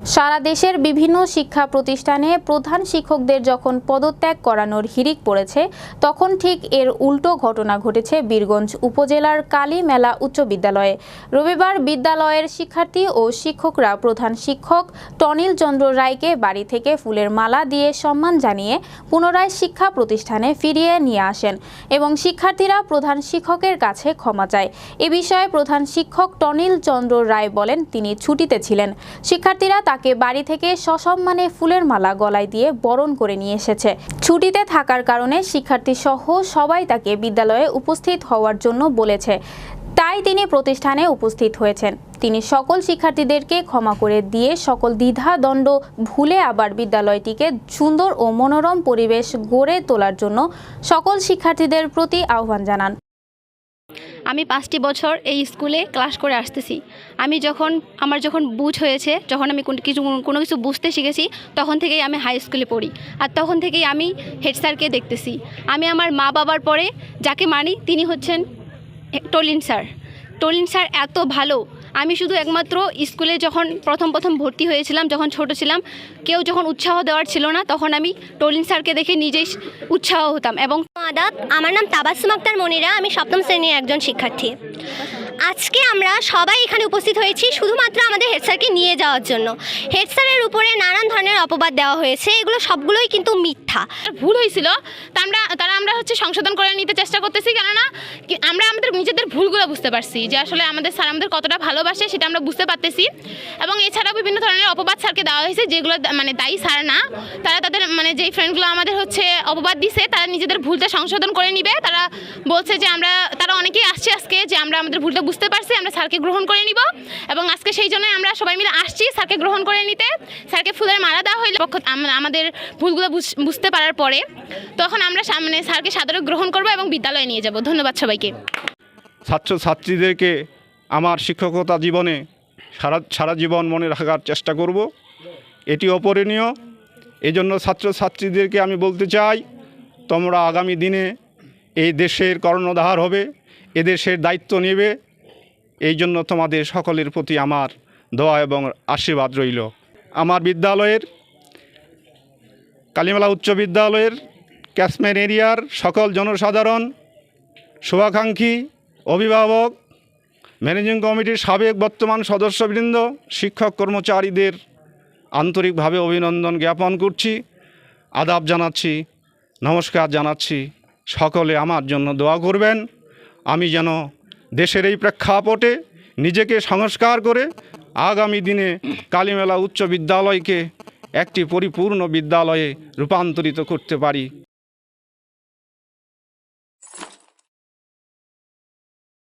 সারা দেশের বিভিন্ন শিক্ষা প্রতিষ্ঠানে প্রধান শিক্ষকদের যখন পদত্যাগ করানোর হিড়িক পড়েছে, তখন ঠিক এর উল্টো ঘটনা ঘটেছে বীরগঞ্জ উপজেলার কালী মেলা উচ্চ বিদ্যালয়ে। রবিবার বিদ্যালয়ের শিক্ষার্থী ও শিক্ষকরা প্রধান শিক্ষক টনিল চন্দ্র রায়কে বাড়ি থেকে ফুলের মালা দিয়ে সম্মান জানিয়ে পুনরায় শিক্ষা প্রতিষ্ঠানে ফিরিয়ে নিয়ে আসেন এবং শিক্ষার্থীরা প্রধান শিক্ষকের কাছে ক্ষমা চায়। এ বিষয়ে প্রধান শিক্ষক টনিল চন্দ্র রায় বলেন, তিনি ছুটিতে ছিলেন। শিক্ষার্থীরা তাকে বাড়ি থেকে সসম্মানে ফুলের মালা গলায় দিয়ে বরণ করে নিয়ে এসেছে। ছুটিতে থাকার কারণে শিক্ষার্থী সহ সবাই তাকে বিদ্যালয়ে উপস্থিত হওয়ার জন্য বলেছে। তাই তিনি প্রতিষ্ঠানে উপস্থিত হয়েছেন। তিনি সকল শিক্ষার্থীদেরকে ক্ষমা করে দিয়ে সকল দ্বিধা দণ্ড ভুলে আবার বিদ্যালয়টিকে সুন্দর ও মনোরম পরিবেশ গড়ে তোলার জন্য সকল শিক্ষার্থীদের প্রতি আহ্বান জানান। আমি পাঁচটি বছর এই স্কুলে ক্লাস করে আসতেছি। আমি যখন, আমার যখন বুঝ হয়েছে, যখন আমি কিছু, কোনো কিছু বুঝতে শিখেছি, তখন থেকেই আমি হাই স্কুলে পড়ি। আর তখন থেকেই আমি হেড স্যারকে দেখতেছি। আমি আমার মা বাবার পরে যাকে মানি, তিনি হচ্ছেন টলিন স্যার টলিন স্যার এত ভালো আমি শুধু একমাত্র স্কুলে যখন প্রথম প্রথম ভর্তি হয়েছিলাম, যখন ছোট ছিলাম, কেউ যখন উৎসাহ দেওয়ার ছিল না, তখন আমি টলিন স্যারকে দেখে নিজেই উৎসাহ হতাম এবং আদাব আমার নাম তাবাসসুম আক্তার মনিরা, আমি সপ্তম শ্রেণির একজন শিক্ষার্থী। আজকে আমরা সবাই এখানে উপস্থিত হয়েছি শুধুমাত্র আমাদের হেড স্যারকে নিয়ে যাওয়ার জন্য। হেড স্যারের উপরে নানান ধরনের অপবাদ দেওয়া হয়েছে, এগুলো সবগুলোই কিন্তু মিথ্যা। ভুল হয়েছিল, তা আমরা, তারা আমরা হচ্ছে সংশোধন করে নিতে চেষ্টা করতেছি, কেননা আমরা আমাদের নিজেদের ভুলগুলো বুঝতে পারছি যে আসলে আমাদের স্যার আমাদের কতটা ভালোবাসে সেটা আমরা বুঝতে পারতেছি। এবং এছাড়াও বিভিন্ন ধরনের অপবাদ স্যারকে দেওয়া হয়েছে, যেগুলো মানে দায়ী স্যার না, তারা তাদের মানে যেই ফ্রেন্ডগুলো আমাদের হচ্ছে অপবাদ দিছে, তারা নিজেদের ভুলটা সংশোধন করে নিবে। তারা বলছে যে আমরা, তারা অনেকেই আসছে আজকে যে আমরা আমাদের ভুলটা বুঝতে পারছি, আমরা স্যারকে গ্রহণ করে নিব। এবং আজকে সেই জন্য আমরা সবাই মিলে আসছি স্যারকে গ্রহণ করে নিতে। স্যারকে ফুলের মালা দেওয়া হইলে। আমাদের ভুলগুলো বুঝ- বুঝতে পারার পরে তখন আমরা সা- মানে স্যারকে সাদরে গ্রহণ করব এবং বিদ্যালয়ে নিয়ে যাব। ধন্যবাদ সবাইকে। ছাত্র ছাত্রীদেরকে আমার শিক্ষকতা জীবনে সারা সারা জীবন মনে রাখার চেষ্টা করব। এটি অপরণীয়। এজন্য ছাত্র ছাত্রীদেরকে আমি বলতে চাই, তোমরা আগামী দিনে এই দেশের কর্ণধার হবে এদেশের দায়িত্ব নেবে। এই জন্য তোমাদের সকলের প্রতি আমার দোয়া এবং আশীর্বাদ রইল। আমার বিদ্যালয়ের কালীমেলা উচ্চ বিদ্যালয়ের ক্যাশমেন এরিয়ার সকল জনসাধারণ, শুভাকাঙ্ক্ষী, অভিভাবক, ম্যানেজিং কমিটির সাবেক বর্তমান সদস্যবৃন্দ, শিক্ষক কর্মচারীদের আন্তরিকভাবে অভিনন্দন জ্ঞাপন করছি। আদাব জানাচ্ছি, নমস্কার জানাচ্ছি। সকলে আমার জন্য দোয়া করবেন। আমি যেন দেশের এই প্রেক্ষাপটে নিজেকে সংস্কার করে আগামী দিনে কালীমেলা উচ্চ বিদ্যালয়কে একটি পরিপূর্ণ বিদ্যালয়ে রূপান্তরিত করতে পারি।